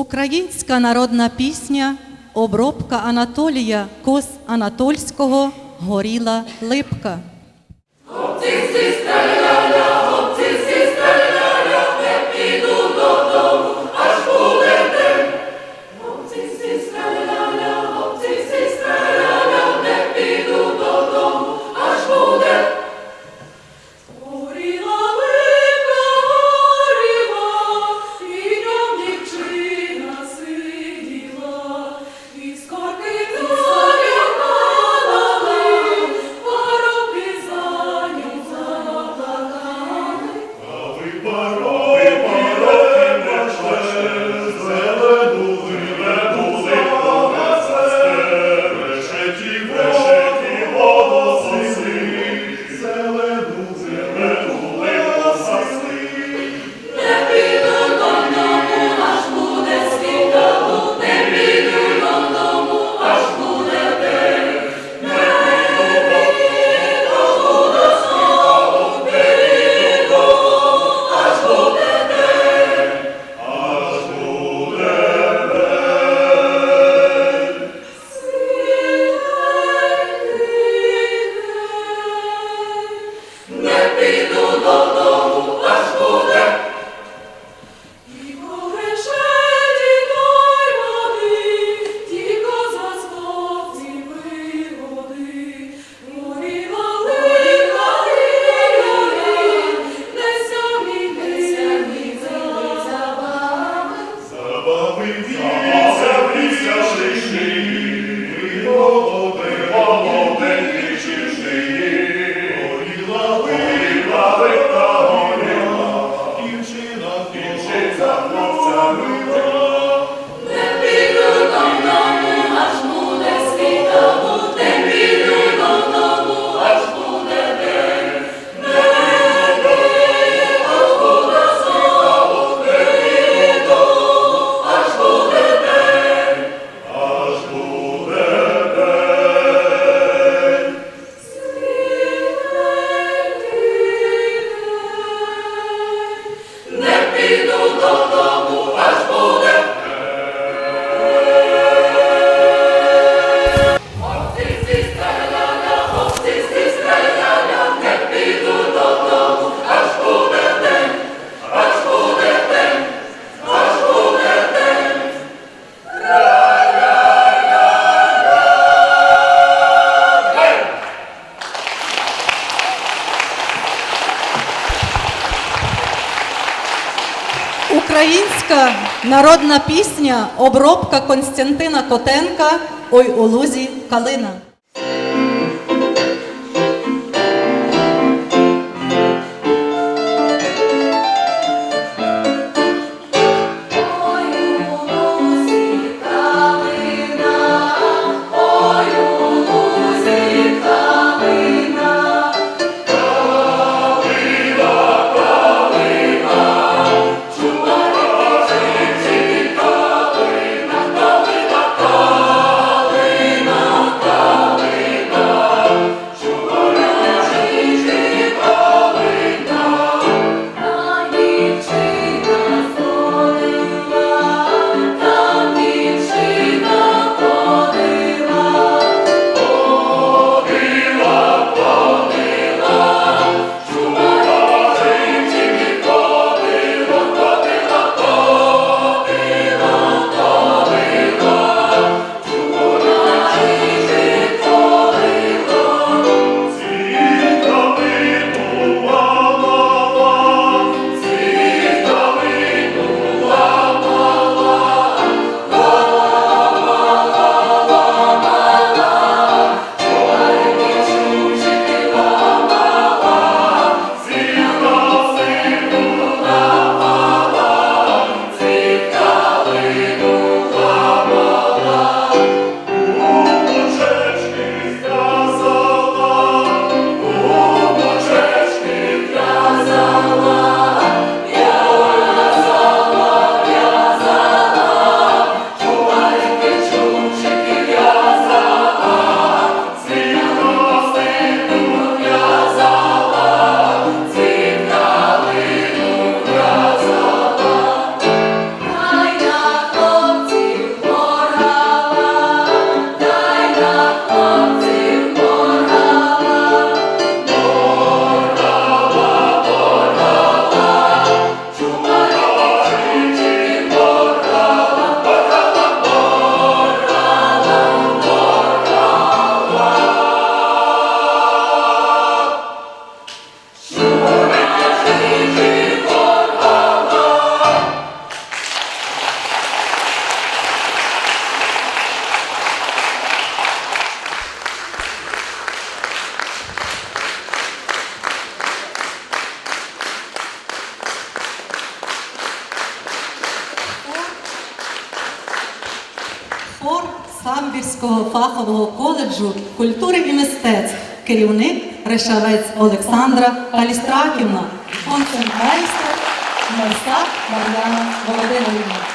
Українська народна пісня, обробка Анатолія Кос Анатольського горіла липка. Українська народна пісня обробка Константина Котенка Ой у лузі Калина. Хор Самбірського фахового коледжу культури і мистецтв, керівник Решавець Олександра Калістраківна, концертмейстер Марса Мар'яна Володимирівна.